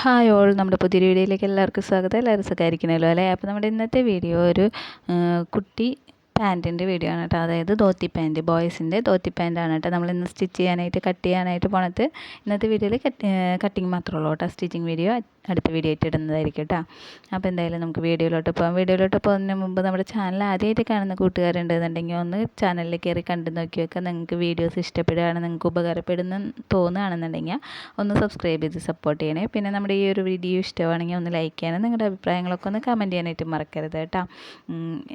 Hi all നമ്മുടെ പുതിയ വീഡിയോയിലേക്ക് എല്ലാവർക്കും സ്വാഗതം. എല്ലാവരും സുഖമായിരിക്കണമല്ലോ അല്ലേ? അപ്പോൾ നമ്മുടെ ഇന്നത്തെ വീഡിയോ ഒരു കുട്ടി പാന്റിന്റെ വീഡിയോ ആണ് കേട്ടോ. അതായത് ധോത്തി പാന്റ് ബോയ്സിന്റെ ധോത്തി ആണ് കേട്ടോ. നമ്മൾ ഇന്ന് സ്റ്റിച്ച് ചെയ്യാനായിട്ട് കട്ട് ചെയ്യാനായിട്ട് പോണത്. ഇന്നത്തെ വീഡിയോയിൽ കട്ട് കട്ടിങ് മാത്രമേ ഉള്ളൂ കേട്ടോ. സ്റ്റിച്ചിങ് വീഡിയോ അടുത്ത വീഡിയോ ആയിട്ട് ഇടുന്നതായിരിക്കും കേട്ടോ. അപ്പോൾ എന്തായാലും നമുക്ക് വീഡിയോയിലോട്ട് പോകാം വീഡിയോയിലോട്ട് പോകുന്നതിന് മുമ്പ് നമ്മുടെ ചാനൽ ആദ്യമായിട്ട് കാണുന്ന കൂട്ടുകാരുണ്ടെന്നുണ്ടെങ്കിൽ ഒന്ന് ചാനലിൽ കയറി കണ്ടു നോക്കി വെക്കാം നിങ്ങൾക്ക് വീഡിയോസ് ഇഷ്ടപ്പെടുകയാണ് നിങ്ങൾക്ക് ഉപകാരപ്പെടുന്ന തോന്നുകയാണെന്നുണ്ടെങ്കിൽ ഒന്ന് സബ്സ്ക്രൈബ് ചെയ്ത് സപ്പോർട്ട് ചെയ്യണേ. പിന്നെ നമ്മുടെ ഈ ഒരു വീഡിയോ ഇഷ്ടമാണെങ്കിൽ ഒന്ന് ലൈക്ക് ചെയ്യാനും നിങ്ങളുടെ അഭിപ്രായങ്ങളൊക്കെ ഒന്ന് കമന്റ് ചെയ്യാനായിട്ട് മറക്കരുത് കേട്ടോ.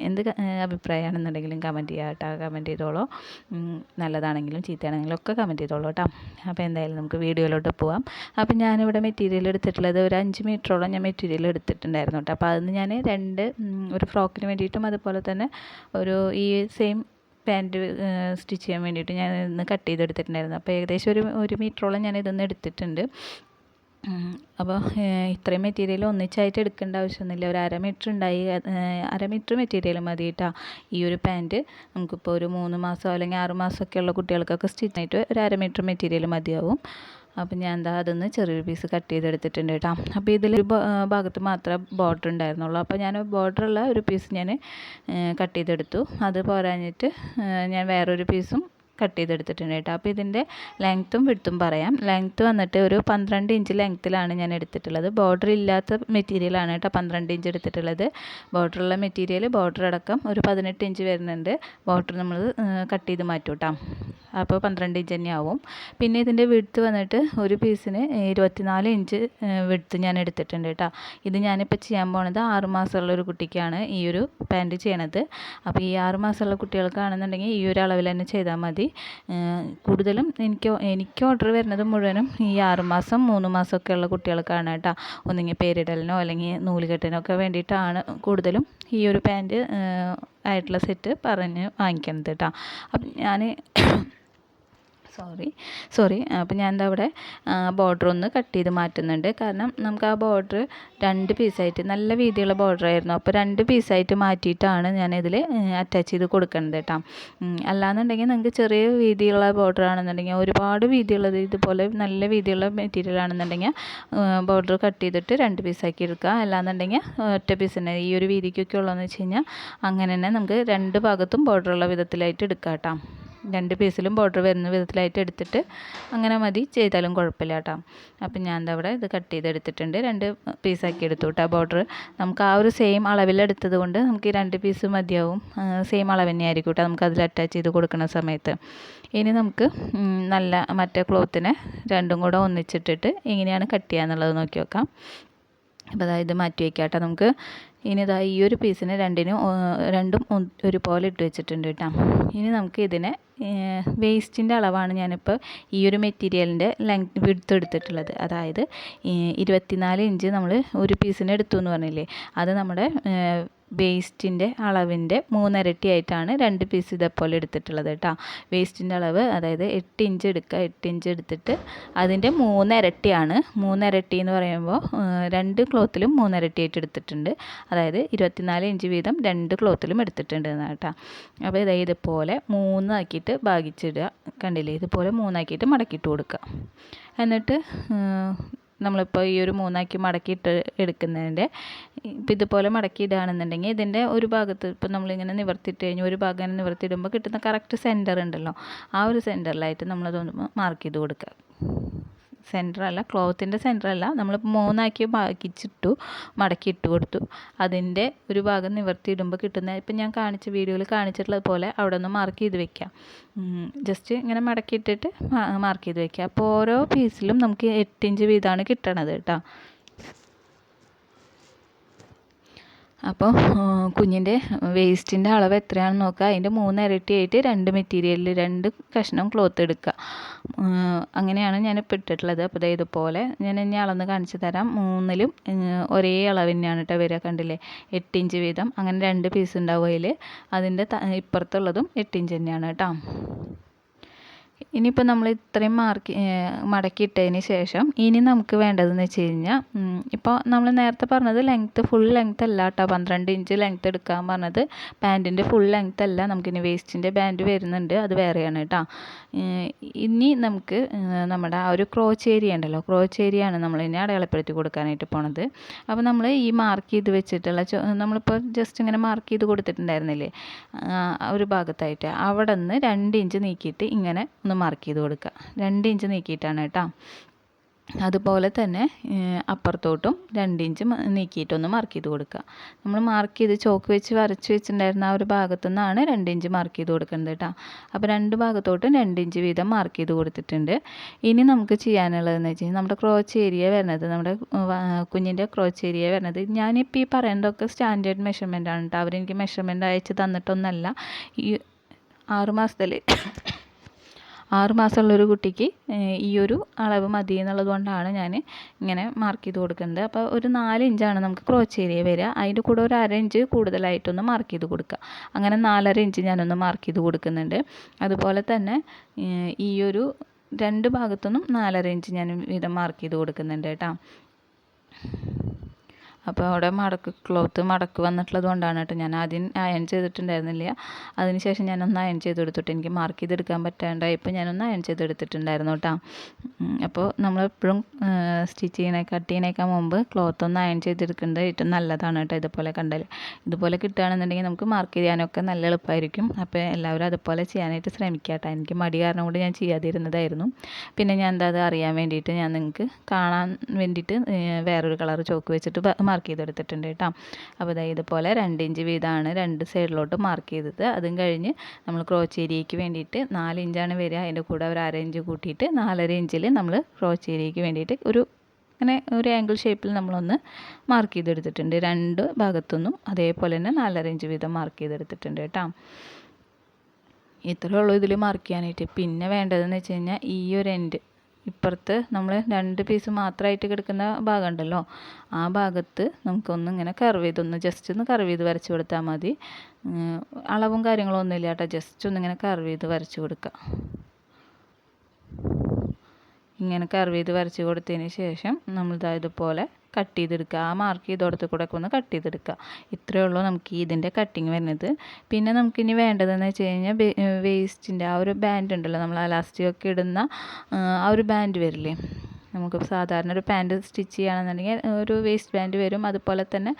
എന്ത് അഭിപ്രായമാണ് ആണെന്നുണ്ടെങ്കിലും കമന്റ് ചെയ്യുക കേട്ടോ കമന്റ് ചെയ്തോളൂ നല്ലതാണെങ്കിലും ചീത്തയാണെങ്കിലും ഒക്കെ കമന്റ് ചെയ്തോളൂ കേട്ടോ. അപ്പോൾ എന്തായാലും നമുക്ക് വീഡിയോയിലോട്ട് പോവാം. അപ്പോൾ ഞാനിവിടെ മെറ്റീരിയൽ എടുത്തിട്ടുള്ളത് ഒരു അഞ്ച് മീറ്ററോളം ഞാൻ മെറ്റീരിയൽ എടുത്തിട്ടുണ്ടായിരുന്നു കേട്ടോ. അപ്പോൾ അതിന് ഞാൻ രണ്ട് ഒരു ഫ്രോക്കിന് വേണ്ടിയിട്ടും അതുപോലെ തന്നെ ഒരു ഈ സെയിം പാന്റ് സ്റ്റിച്ച് ചെയ്യാൻ വേണ്ടിയിട്ട് ഞാൻ ഇന്ന് കട്ട് ചെയ്തെടുത്തിട്ടുണ്ടായിരുന്നു. അപ്പോൾ ഏകദേശം ഒരു ഒരു മീറ്ററോളം ഞാൻ ഇതൊന്ന് എടുത്തിട്ടുണ്ട്. അപ്പോൾ ഇത്രയും മെറ്റീരിയൽ ഒന്നിച്ചായിട്ട് എടുക്കേണ്ട ആവശ്യമൊന്നുമില്ല. ഒരു അര മീറ്റർ ഉണ്ടായി അര മീറ്റർ മെറ്റീരിയൽ മതി കേട്ടോ ഈ ഒരു പാന്റ് നമുക്കിപ്പോൾ ഒരു മൂന്ന് മാസം അല്ലെങ്കിൽ ആറ് മാസമൊക്കെ ഉള്ള കുട്ടികൾക്കൊക്കെ സ്റ്റിച്ചായിട്ട് ഒരു അര മീറ്റർ മെറ്റീരിയൽ മതിയാവും. അപ്പം ഞാൻ എന്താ അതൊന്ന് ചെറിയൊരു പീസ് കട്ട് ചെയ്തെടുത്തിട്ടുണ്ട് കേട്ടോ അപ്പോൾ ഇതിലൊരു ഭാഗത്ത് മാത്രമേ ബോർഡർ ഉണ്ടായിരുന്നുള്ളൂ. അപ്പോൾ ഞാൻ ബോർഡറുള്ള ഒരു പീസ് ഞാൻ കട്ട് ചെയ്തെടുത്തു. അത് പോരാഞ്ഞിട്ട് ഞാൻ വേറൊരു പീസും കട്ട് ചെയ്തെടുത്തിട്ടുണ്ട് കേട്ടോ. അപ്പോൾ ഇതിന്റെ ലെങ്ത്തും വിടുത്തും പറയാം. ലെങ്ത്ത് വന്നിട്ട് ഒരു പന്ത്രണ്ട് ഇഞ്ച് ലെങ്ത്തിലാണ് ഞാൻ എടുത്തിട്ടുള്ളത്. ബോർഡർ ഇല്ലാത്ത മെറ്റീരിയലാണ് കേട്ടോ പന്ത്രണ്ട് ഇഞ്ച് എടുത്തിട്ടുള്ളത്. ബോർഡറുള്ള മെറ്റീരിയൽ ബോർഡർ അടക്കം ഒരു പതിനെട്ട് ഇഞ്ച് വരുന്നുണ്ട്. ബോർഡർ നമ്മൾ കട്ട് ചെയ്ത് മാറ്റും കേട്ടോ. അപ്പോൾ പന്ത്രണ്ട് ഇഞ്ച് തന്നെ ആവും. പിന്നെ ഇതിന്റെ വിടുത്ത് വന്നിട്ട് ഒരു പീസിന് ഇരുപത്തിനാല് ഇഞ്ച് വിടുത്ത് ഞാൻ എടുത്തിട്ടുണ്ട് കേട്ടോ. ഇത് ഞാനിപ്പോൾ ചെയ്യാൻ പോണത് ആറ് മാസമുള്ള ഒരു കുട്ടിക്കാണ് ഈ ഒരു പാന്റ് ചെയ്യണത്. അപ്പോൾ ഈ ആറ് മാസമുള്ള കുട്ടികൾക്കാണെന്നുണ്ടെങ്കിൽ ഈ ഒരു അളവിൽ തന്നെ ചെയ്താൽ മതി. കൂടുതലും എനിക്ക് എനിക്ക് ഓർഡർ വരുന്നത് മുഴുവനും ഈ ആറുമാസം മൂന്ന് മാസമൊക്കെ ഉള്ള കുട്ടികൾക്കാണ് കേട്ടോ. ഒന്നെങ്കിൽ പേരിടലിനോ അല്ലെങ്കിൽ നൂലുകെട്ടിനോ ഒക്കെ വേണ്ടിയിട്ടാണ് കൂടുതലും ഈ ഒരു പാന്റ് ആയിട്ടുള്ള സെറ്റ് പറഞ്ഞ് വാങ്ങിക്കുന്നത് കേട്ടോ. അപ്പം ഞാൻ സോറി. സോറി അപ്പോൾ ഞാൻ എന്താ അവിടെ ബോർഡർ ഒന്ന് കട്ട് ചെയ്ത് മാറ്റുന്നുണ്ട്. കാരണം നമുക്ക് ആ ബോർഡർ രണ്ട് പീസായിട്ട് നല്ല വീതിയുള്ള ബോർഡർ ആയിരുന്നു. അപ്പോൾ രണ്ട് പീസായിട്ട് മാറ്റിയിട്ടാണ് ഞാൻ ഇതിൽ അറ്റാച്ച് ചെയ്ത് കൊടുക്കുന്നത് കേട്ടോ. അല്ലാന്നുണ്ടെങ്കിൽ നിങ്ങൾക്ക് ചെറിയ വീതിയുള്ള ബോർഡർ ആണെന്നുണ്ടെങ്കിൽ ഒരുപാട് വീതിയുള്ളത് ഇതുപോലെ നല്ല വീതിയുള്ള മെറ്റീരിയൽ ആണെന്നുണ്ടെങ്കിൽ ബോർഡർ കട്ട് ചെയ്തിട്ട് രണ്ട് പീസാക്കി എടുക്കുക. അല്ലാന്നുണ്ടെങ്കിൽ ഒറ്റ പീസ് തന്നെ. ഈ ഒരു വീതിക്കൊക്കെ ഉള്ളതെന്ന് വെച്ച് കഴിഞ്ഞാൽ അങ്ങനെ തന്നെ നമുക്ക് രണ്ട് ഭാഗത്തും ബോർഡറുള്ള വിധത്തിലായിട്ട് എടുക്കാം കേട്ടോ. രണ്ട് പീസിലും ബോർഡർ വരുന്ന വിധത്തിലായിട്ട് എടുത്തിട്ട് അങ്ങനെ മതി. ചെയ്താലും കുഴപ്പമില്ല കേട്ടോ. അപ്പം ഞാൻ എന്താ അവിടെ ഇത് കട്ട് ചെയ്തെടുത്തിട്ടുണ്ട്. രണ്ട് പീസാക്കി എടുത്തു കേട്ടോ ബോർഡർ നമുക്ക് ആ ഒരു സെയിം അളവിലെടുത്തത് കൊണ്ട് നമുക്ക് ഈ രണ്ട് പീസ് മതിയാവും. സെയിം അളവ് തന്നെ ആയിരിക്കും കേട്ടോ നമുക്ക് അതിൽ അറ്റാച്ച് ചെയ്ത് കൊടുക്കുന്ന സമയത്ത്. ഇനി നമുക്ക് നല്ല മറ്റേ ക്ലോത്തിനെ രണ്ടും കൂടെ ഒന്നിച്ചിട്ടിട്ട് എങ്ങനെയാണ് കട്ട് ചെയ്യുക എന്നുള്ളത് നോക്കി. നോക്കാം അപ്പോൾ അതായത് മാറ്റി വയ്ക്കാം കേട്ടോ. നമുക്ക് ഇനി ഇതാ ഈ ഒരു പീസിന് രണ്ടിനും രണ്ടും ഒരുപോലെ ഇട്ട് വെച്ചിട്ടുണ്ട് കേട്ടോ. ഇനി നമുക്ക് ഇതിനെ വേസ്റ്റിന്റെ അളവാണ് ഞാനിപ്പോൾ ഈ ഒരു മെറ്റീരിയലിന്റെ ലെങ്ത് വിടുത്ത് എടുത്തിട്ടുള്ളത്. അതായത് ഇരുപത്തിനാല് ഇഞ്ച് നമ്മൾ ഒരു പീസിന് എടുത്തു എന്ന് പറഞ്ഞില്ലേ? അത് നമ്മുടെ വേസ്റ്റിന്റെ അളവിന്റെ മൂന്നരട്ടിയായിട്ടാണ് രണ്ട് പീസ് ഇതേപോലെ എടുത്തിട്ടുള്ളത് കേട്ടോ. വേസ്റ്റിന്റെ അളവ് അതായത് എട്ട് ഇഞ്ച് എടുക്കുക. എട്ട് ഇഞ്ച് എടുത്തിട്ട് അതിന്റെ മൂന്നരട്ടിയാണ്. മൂന്നരട്ടി എന്ന് പറയുമ്പോൾ രണ്ട് ക്ലോത്തിലും മൂന്നരട്ടിയായിട്ട് എടുത്തിട്ടുണ്ട്. അതായത് ഇരുപത്തിനാല് ഇഞ്ച് വീതം രണ്ട് ക്ലോത്തിലും എടുത്തിട്ടുണ്ട് കേട്ടോ. അപ്പോൾ ഇതാ ഇതുപോലെ മൂന്നാക്കിയിട്ട് ഭാഗിച്ചിടുക. കണ്ടില്ലേ? ഇതുപോലെ മൂന്നാക്കിയിട്ട് മടക്കിയിട്ട് കൊടുക്കുക. എന്നിട്ട് നമ്മളിപ്പോൾ ഈ ഒരു മൂന്നാക്കി മടക്കിയിട്ട് എടുക്കുന്നതിന്റെ ഇപ്പം ഇതുപോലെ മടക്കി ഇടുകയാണെന്നുണ്ടെങ്കിൽ ഇതിന്റെ ഒരു ഭാഗത്ത് ഇപ്പം നമ്മളിങ്ങനെ നിവർത്തിയിട്ട് കഴിഞ്ഞ് ഒരു ഭാഗം ഇങ്ങനെ നിവർത്തിയിടുമ്പോൾ കിട്ടുന്ന കറക്റ്റ് സെന്റർ ഉണ്ടല്ലോ. ആ ഒരു സെന്ററിലായിട്ട് നമ്മളതൊന്ന് മാർക്ക് ചെയ്ത് കൊടുക്കുക. സെന്ററല്ല ക്ലോത്തിന്റെ സെന്ററല്ല നമ്മൾ മൂന്നാക്കി ഭാഗിച്ചിട്ടു മടക്കി ഇട്ട് കൊടുത്തു. അതിന്റെ ഒരു ഭാഗം നിവർത്തി ഇടുമ്പോൾ കിട്ടുന്ന ഇപ്പം ഞാൻ കാണിച്ച വീഡിയോയിൽ കാണിച്ചിട്ടുള്ളത് പോലെ അവിടെ ഒന്ന് മാർക്ക് ചെയ്ത് വെക്കാം. ജസ്റ്റ് ഇങ്ങനെ മടക്കി ഇട്ടിട്ട് മാർക്ക് ചെയ്ത് വെക്കുക അപ്പോൾ ഓരോ പീസിലും നമുക്ക് എട്ട് ഇഞ്ച് വീതമാണ് കിട്ടണത് കേട്ടോ അപ്പോൾ കുഞ്ഞിന്റെ വേസ്റ്റിന്റെ അളവ് എത്രയാണെന്ന് നോക്കുക. അതിന്റെ ഇരട്ടിയായിട്ട് രണ്ട് മെറ്റീരിയലിൽ രണ്ട് കഷ്ണം ക്ലോത്ത് എടുക്കുക. അങ്ങനെയാണ് ഞാൻ ഇപ്പോൾ ഇട്ടിട്ടുള്ളത് അപ്പോൾ ഇതുപോലെ ഞാൻ ഇനി അളന്ന് കാണിച്ചു തരാം. മൂന്നിലും ഒരേ അളവ് തന്നെയാണ് കേട്ടോ വരിക. കണ്ടില്ലേ? എട്ട് ഇഞ്ച് വീതം. അങ്ങനെ രണ്ട് പീസ് ഉണ്ടാവും അതിൽ അതിന്റെ ഇപ്പുറത്തുള്ളതും എട്ട് ഇഞ്ച് തന്നെയാണ് കേട്ടോ ഇനിയിപ്പോൾ നമ്മൾ ഇത്രയും മാർക്ക് മടക്കിയിട്ടതിന് ശേഷം ഇനി നമുക്ക് വേണ്ടതെന്ന് വെച്ച് കഴിഞ്ഞാൽ ഇപ്പോൾ നമ്മൾ നേരത്തെ പറഞ്ഞത് ലെങ്ത്ത് ഫുൾ ലെങ്ത്ത് അല്ല കേട്ടോ പന്ത്രണ്ട് ഇഞ്ച് ലെങ്ത്ത് എടുക്കാൻ പറഞ്ഞത്. പാന്റിന്റെ ഫുൾ ലെങ്ത്ത് അല്ല നമുക്കിനി വേസ്റ്റിന്റെ ബാൻഡ് വരുന്നുണ്ട് അത് വേറെയാണ് കേട്ടോ ഇനി നമുക്ക് നമ്മുടെ ആ ഒരു ക്രോച്ച് ഏരിയ ഉണ്ടല്ലോ ക്രോച്ച് ഏരിയ നമ്മൾ ഇനി അടയാളപ്പെടുത്തി കൊടുക്കാനായിട്ട് പോണത്. അപ്പോൾ നമ്മൾ ഈ മാർക്ക് ചെയ്ത് വെച്ചിട്ടുള്ള നമ്മളിപ്പോൾ ജസ്റ്റ് ഇങ്ങനെ മാർക്ക് ചെയ്ത് കൊടുത്തിട്ടുണ്ടായിരുന്നില്ലേ ഒരു ഭാഗത്തായിട്ട് അവിടെ നിന്ന് രണ്ട് ഇഞ്ച് നീക്കിയിട്ട് ഇങ്ങനെ ഒന്ന് മാർക്ക് ചെയ്ത് കൊടുക്കുക. രണ്ട് ഇഞ്ച് നീക്കിയിട്ടാണ് കേട്ടോ. അതുപോലെ തന്നെ അപ്പുറത്തോട്ടും രണ്ട് ഇഞ്ച് നീക്കിയിട്ടൊന്ന് മാർക്ക് ചെയ്ത് കൊടുക്കുക. നമ്മൾ മാർക്ക് ചെയ്ത് ചോക്ക് വെച്ച് വരച്ച് വെച്ചിട്ടുണ്ടായിരുന്ന ആ ഒരു ഭാഗത്തു നിന്നാണ് രണ്ട് ഇഞ്ച് മാർക്ക് ചെയ്ത് കൊടുക്കുന്നത് കേട്ടോ. അപ്പോൾ രണ്ട് ഭാഗത്തോട്ടും രണ്ട് ഇഞ്ച് വീതം മാർക്ക് ചെയ്ത് കൊടുത്തിട്ടുണ്ട്. ഇനി നമുക്ക് ചെയ്യാനുള്ളതെന്ന് വെച്ച് കഴിഞ്ഞാൽ നമ്മുടെ ക്രോച്ച് ഏരിയ വരുന്നത് നമ്മുടെ കുഞ്ഞിന്റെ ക്രോച്ച് ഏരിയ വരുന്നത്. ഞാനിപ്പോൾ ഈ പറയുന്നതൊക്കെ സ്റ്റാൻഡേർഡ് മെഷർമെന്റ് ആണ് കേട്ടോ. അവരെനിക്ക് മെഷർമെന്റ് അയച്ച് തന്നിട്ടൊന്നല്ല. ഈ ആറ് മാസത്തിൽ ആറ് ഒരു കുട്ടിക്ക് ഈ ഒരു അളവ് മതി എന്നുള്ളത് കൊണ്ടാണ് ഞാൻ ഇങ്ങനെ മാർക്ക് ചെയ്ത് കൊടുക്കുന്നത്. അപ്പോൾ ഒരു നാല് ഇഞ്ചാണ് നമുക്ക് ക്രോച്ച് ഏരിയ വരിക. അതിന്റെ കൂടെ ഒരു അര ഇഞ്ച് കൂടുതലായിട്ടൊന്ന് മാർക്ക് ചെയ്ത് കൊടുക്കുക. അങ്ങനെ നാലര ഇഞ്ച് ഞാനൊന്ന് മാർക്ക് ചെയ്ത് കൊടുക്കുന്നുണ്ട്. അതുപോലെ തന്നെ ഈ ഒരു രണ്ട് ഭാഗത്തുനിന്നും നാലര ഇഞ്ച് ഞാൻ വീതം മാർക്ക് ചെയ്ത് കൊടുക്കുന്നുണ്ട് കേട്ടോ. അപ്പോൾ അവിടെ മടക്ക് ക്ലോത്ത് മടക്ക് വന്നിട്ടുള്ളത് കൊണ്ടാണ് കേട്ടോ. ഞാൻ ആദ്യം അയൺ ചെയ്തിട്ടുണ്ടായിരുന്നില്ല. അതിന് ശേഷം ഞാനൊന്ന് അയൺ ചെയ്തെടുത്തിട്ട് എനിക്ക് മാർക്ക് ചെയ്തെടുക്കാൻ പറ്റാണ്ടായപ്പോൾ ഞാനൊന്ന് അയൺ ചെയ്തെടുത്തിട്ടുണ്ടായിരുന്നു കേട്ടോ. അപ്പോൾ നമ്മളെപ്പോഴും സ്റ്റിച്ച് ചെയ്യണേ കട്ട് ചെയ്യണേക്കാൾ മുമ്പ് ക്ലോത്ത് ഒന്ന് അയൺ ചെയ്തെടുക്കുന്നത് ഏറ്റവും നല്ലതാണ് കേട്ടോ ഇതുപോലെ കണ്ടാൽ. ഇതുപോലെ കിട്ടുകയാണെന്നുണ്ടെങ്കിൽ നമുക്ക് മാർക്ക് ചെയ്യാനൊക്കെ നല്ല എളുപ്പമായിരിക്കും. അപ്പോൾ എല്ലാവരും അതുപോലെ ചെയ്യാനായിട്ട് ശ്രമിക്കുക കേട്ടോ. എനിക്ക് മടി കാരണം കൊണ്ട് ഞാൻ ചെയ്യാതിരുന്നതായിരുന്നു. പിന്നെ ഞാൻ എന്താ അത് അറിയാൻ വേണ്ടിയിട്ട് ഞാൻ നിങ്ങൾക്ക് കാണാൻ വേണ്ടിയിട്ട് വേറൊരു കളർ ചോക്ക് വെച്ചിട്ട് മാർക്ക് ചെയ്തെടുത്തിട്ടുണ്ട് കേട്ടോ. അപ്പോൾ ഇതാ ഇതുപോലെ രണ്ട് ഇഞ്ച് വീതമാണ് രണ്ട് സൈഡിലോട്ട് മാർക്ക് ചെയ്തത്. അതും കഴിഞ്ഞ് നമ്മൾ ക്രോച്ച് ഏരിയയ്ക്ക് വേണ്ടിയിട്ട് നാല് ഇഞ്ചാണ് വരിക. അതിന്റെ കൂടെ ഒരു അര ഇഞ്ച് കൂട്ടിയിട്ട് നാലര ഇഞ്ചിൽ നമ്മൾ ക്രോച്ച് ഏരിയയ്ക്ക് വേണ്ടിയിട്ട് ഒരു അങ്ങനെ ഒരു ആംഗിൾ ഷേപ്പിൽ നമ്മളൊന്ന് മാർക്ക് ചെയ്തെടുത്തിട്ടുണ്ട്. രണ്ട് ഭാഗത്തുനിന്നും അതേപോലെ തന്നെ നാലര ഇഞ്ച് വീതം മാർക്ക് ചെയ്തെടുത്തിട്ടുണ്ട് കേട്ടോ. ഇത്രയേ ഉള്ളൂ ഇതിൽ മാർക്ക് ചെയ്യാനായിട്ട്. പിന്നെ വേണ്ടതെന്ന് വെച്ച് കഴിഞ്ഞാൽ ഈ ഒരു എൻഡ് ഇപ്പുറത്ത് നമ്മൾ രണ്ട് പീസ് മാത്രമായിട്ട് കിടക്കുന്ന ഭാഗമുണ്ടല്ലോ. ആ ഭാഗത്ത് നമുക്കൊന്ന് ഇങ്ങനെ കർവ് ചെയ്തൊന്ന് ജസ്റ്റ് ഒന്ന് കർവ് ചെയ്ത് വരച്ച് കൊടുത്താൽ മതി. അളവും കാര്യങ്ങളും ഒന്നുമില്ല കേട്ടോ. ജസ്റ്റ് ഒന്നിങ്ങനെ കർവ് ചെയ്ത് വരച്ച് കൊടുക്കുക ഇങ്ങനെ കർവ് ചെയ്ത് വരച്ച് കൊടുത്തതിന് ശേഷം നമ്മൾ ഇതുപോലെ കട്ട് ചെയ്തെടുക്കുക. ആ മാർക്ക് ചെയ്തോടത്ത് കൂടെ ഒക്കെ ഒന്ന് കട്ട് ചെയ്തെടുക്കുക. ഇത്രയേ ഉള്ളൂ നമുക്ക് ഇതിന്റെ കട്ടിങ് വരുന്നത്. പിന്നെ നമുക്കിനി വേണ്ടതെന്ന് വെച്ച് കഴിഞ്ഞാൽ വേസ്റ്റിന്റെ ആ ഒരു ബാൻഡ് ഉണ്ടല്ലോ. നമ്മൾ അലാസ്റ്റിക് ഒക്കെ ഇടുന്ന ആ ഒരു ബാൻഡ് വരില്ലേ? നമുക്ക് സാധാരണ ഒരു പാന്റ് സ്റ്റിച്ച് ചെയ്യുകയാണെന്നുണ്ടെങ്കിൽ ഒരു വേസ്റ്റ് പാന്റ് വരും. അതുപോലെ തന്നെ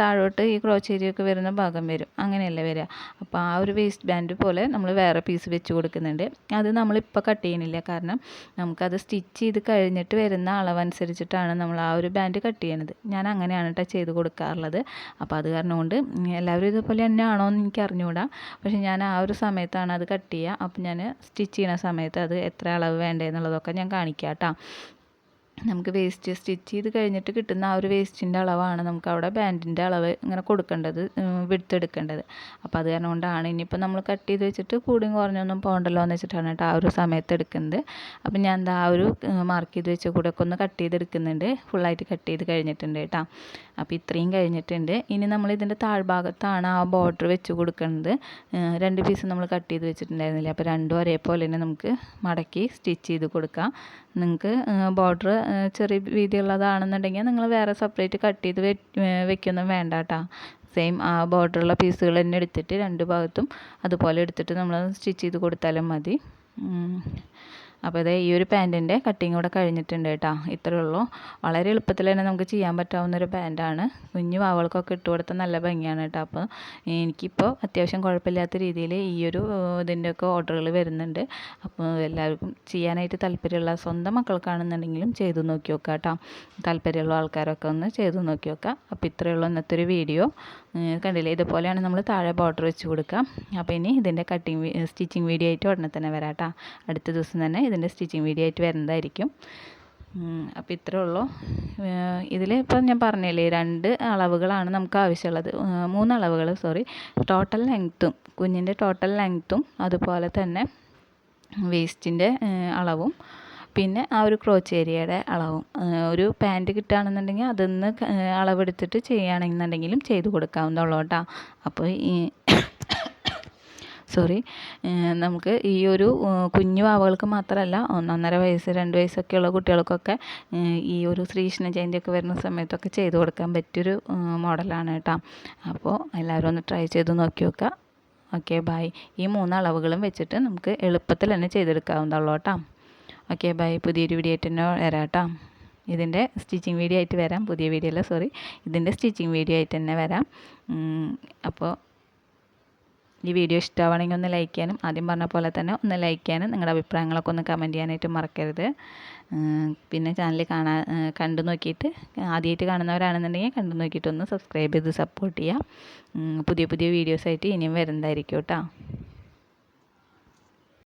താഴോട്ട് ഈ ക്രോച്ചേരിയൊക്കെ വരുന്ന ഭാഗം വരും. അങ്ങനെയല്ലേ വരിക. അപ്പോൾ ആ ഒരു വേസ്റ്റ് ബാൻഡ് പോലെ നമ്മൾ വേറെ പീസ് വെച്ച് കൊടുക്കുന്നുണ്ട്. അത് നമ്മളിപ്പോൾ കട്ട് ചെയ്യണില്ല കാരണം നമുക്കത് സ്റ്റിച്ച് ചെയ്ത് കഴിഞ്ഞിട്ട് വരുന്ന അളവനുസരിച്ചിട്ടാണ് നമ്മൾ ആ ഒരു ബാൻഡ് കട്ട് ചെയ്യണത്. ഞാൻ അങ്ങനെയാണ് കേട്ടോ ചെയ്ത് കൊടുക്കാറുള്ളത്. അപ്പോൾ അത് കാരണം കൊണ്ട് എല്ലാവരും ഇതുപോലെ തന്നെ ആണോ എന്ന് എനിക്ക് അറിഞ്ഞുകൂടാ പക്ഷേ ഞാൻ ആ ഒരു സമയത്താണ് അത് കട്ട് ചെയ്യുക. അപ്പോൾ ഞാൻ സ്റ്റിച്ച് ചെയ്യുന്ന സമയത്ത് അത് എത്ര അളവ് വേണ്ടതെന്നുള്ളതൊക്കെ ഞാൻ കാണിക്കാം കേട്ടോ നമുക്ക് വേസ്റ്റ് സ്റ്റിച്ച് ചെയ്ത് കഴിഞ്ഞിട്ട് കിട്ടുന്ന ആ ഒരു വേസ്റ്റിന്റെ അളവാണ് നമുക്ക് അവിടെ ബാൻഡിന്റെ അളവ് ഇങ്ങനെ കൊടുക്കേണ്ടത് വിടുത്തെടുക്കേണ്ടത് അപ്പോൾ അത് കാരണം കൊണ്ടാണ് ഇനിയിപ്പോൾ നമ്മൾ കട്ട് ചെയ്ത് വെച്ചിട്ട് കൂടിയും കുറഞ്ഞൊന്നും പോകണ്ടല്ലോ എന്ന് വെച്ചിട്ടാണ് കേട്ടോ ആ ഒരു സമയത്ത് എടുക്കുന്നത്. അപ്പോൾ ഞാൻ എന്താ ആ ഒരു മാർക്ക് ചെയ്ത് വെച്ച കൂടെ ഒക്കെ ഒന്ന് കട്ട് ചെയ്തെടുക്കുന്നുണ്ട്. ഫുള്ളായിട്ട് കട്ട് ചെയ്ത് കഴിഞ്ഞിട്ടുണ്ട് കേട്ടോ. അപ്പോൾ ഇത്രയും കഴിഞ്ഞിട്ടുണ്ട്. ഇനി നമ്മൾ ഇതിന്റെ താഴ്ഭാഗത്താണ് ആ ബോർഡർ വെച്ച് കൊടുക്കുന്നത്. രണ്ട് പീസ് നമ്മൾ കട്ട് ചെയ്ത് വെച്ചിട്ടുണ്ടായിരുന്നില്ല. അപ്പോൾ രണ്ടും ഒരേപോലെ തന്നെ നമുക്ക് മടക്കി സ്റ്റിച്ച് ചെയ്ത് കൊടുക്കാം. നിങ്ങൾക്ക് ബോർഡർ ചെറിയ വീതിയുള്ളതാണെന്നുണ്ടെങ്കിൽ നിങ്ങൾ വേറെ സെപ്പറേറ്റ് കട്ട് ചെയ്ത് വെക്കൊന്നും വേണ്ട കേട്ടോ. സെയിം ആ ബോർഡറുള്ള പീസുകൾ തന്നെ എടുത്തിട്ട് രണ്ട് ഭാഗത്തും അതുപോലെ എടുത്തിട്ട് നമ്മൾ സ്റ്റിച്ച് ചെയ്ത് കൊടുത്താലും മതി. അപ്പോൾ ഇതേ ഈ ഒരു പാന്റിന്റെ കട്ടിങ് ഇവിടെ കഴിഞ്ഞിട്ടുണ്ട് കേട്ടോ. ഇത്രയേ ഉള്ളൂ. വളരെ എളുപ്പത്തിൽ തന്നെ നമുക്ക് ചെയ്യാൻ പറ്റാവുന്ന ഒരു പാന്റാണ് കുഞ്ഞു വാവകൾക്കൊക്കെ ഇട്ട് കൊടുത്താൽ നല്ല ഭംഗിയാണ് കേട്ടോ. അപ്പോൾ എനിക്കിപ്പോൾ അത്യാവശ്യം കുഴപ്പമില്ലാത്ത രീതിയിൽ ഈ ഒരു ഇതിന്റെയൊക്കെ ഓർഡറുകൾ വരുന്നുണ്ട്. അപ്പോൾ എല്ലാവർക്കും ചെയ്യാനായിട്ട് താല്പര്യമുള്ള സ്വന്തം മക്കൾക്കാണെന്നുണ്ടെങ്കിലും ചെയ്തു നോക്കി നോക്കാം കേട്ടോ. താല്പര്യമുള്ള ആൾക്കാരൊക്കെ ഒന്ന് ചെയ്തു നോക്കി നോക്കാം. അപ്പോൾ ഇത്രയേ ഉള്ളൂ ഇന്നത്തെ ഒരു വീഡിയോ. കണ്ടില്ലേ? ഇതുപോലെയാണ് നമ്മൾ താഴെ ബോർഡർ വെച്ച് കൊടുക്കുക. അപ്പോൾ ഇനി ഇതിന്റെ കട്ടിങ് സ്റ്റിച്ചിങ് വീഡിയോ ആയിട്ട് ഉടനെ തന്നെ വരാം കേട്ടോ അടുത്ത ദിവസം തന്നെ ഇതിന്റെ സ്റ്റിച്ചിങ് വീഡിയോ ആയിട്ട് വരുന്നതായിരിക്കും. അപ്പോൾ ഇത്രേ ഉള്ളൂ. ഇതിൽ ഇപ്പം ഞാൻ പറഞ്ഞില്ലേ രണ്ട് അളവുകളാണ് നമുക്ക് ആവശ്യമുള്ളത്. മൂന്ന് അളവുകൾ സോറി ടോട്ടൽ ലെങ്ത്തും കുഞ്ഞിന്റെ ടോട്ടൽ ലെങ്ത്തും അതുപോലെ തന്നെ വേസ്റ്റിന്റെ അളവും പിന്നെ ആ ഒരു ക്രോച്ച് ഏരിയയുടെ അളവും. ഒരു പാന്റ് കിട്ടുകയാണെന്നുണ്ടെങ്കിൽ അതൊന്ന് അളവെടുത്തിട്ട് ചെയ്യുകയാണെന്നുണ്ടെങ്കിലും ചെയ്ത് കൊടുക്കാവുന്നതുള്ളൂ കേട്ടോ. അപ്പോൾ ഈ സോറി നമുക്ക് ഈ ഒരു കുഞ്ഞു വാവകൾക്ക് മാത്രമല്ല ഒന്നൊന്നര വയസ്സ് രണ്ട് വയസ്സൊക്കെയുള്ള കുട്ടികൾക്കൊക്കെ ഈ ഒരു ശ്രീകൃഷ്ണ ജയന്തിയൊക്കെ വരുന്ന സമയത്തൊക്കെ ചെയ്ത് കൊടുക്കാൻ പറ്റിയൊരു മോഡലാണ് കേട്ടോ. അപ്പോൾ എല്ലാവരും ഒന്ന് ട്രൈ ചെയ്ത് നോക്കി നോക്കുക. ഓക്കെ ബായ് ഈ മൂന്ന് അളവുകളും വെച്ചിട്ട് നമുക്ക് എളുപ്പത്തിൽ തന്നെ ചെയ്തെടുക്കാവുന്നതുള്ളൂ കേട്ടോ. ഓക്കെ ബൈ പുതിയൊരു വീഡിയോ ആയിട്ട് തന്നെ വരാം കേട്ടോ ഇതിന്റെ സ്റ്റിച്ചിങ് വീഡിയോ ആയിട്ട് വരാം. പുതിയ വീഡിയോ അല്ല സോറി ഇതിന്റെ സ്റ്റിച്ചിങ് വീഡിയോ ആയിട്ട് തന്നെ വരാം. അപ്പോൾ ഈ വീഡിയോ ഇഷ്ടമാണെങ്കിൽ ഒന്ന് ലൈക്ക് ചെയ്യാനും ആദ്യം പറഞ്ഞ പോലെ തന്നെ ഒന്ന് ലൈക്ക് ചെയ്യാനും നിങ്ങളുടെ അഭിപ്രായങ്ങളൊക്കെ ഒന്ന് കമന്റ് ചെയ്യാനായിട്ട് മറക്കരുത്. പിന്നെ ചാനൽ കാണാൻ കണ്ടു നോക്കിയിട്ട് ആദ്യമായിട്ട് കാണുന്നവരാണെന്നുണ്ടെങ്കിൽ കണ്ടു നോക്കിയിട്ട് ഒന്ന് സബ്സ്ക്രൈബ് ചെയ്ത് സപ്പോർട്ട് ചെയ്യുക പുതിയ പുതിയ വീഡിയോസായിട്ട് ഇനിയും വരുന്നതായിരിക്കും കേട്ടോ.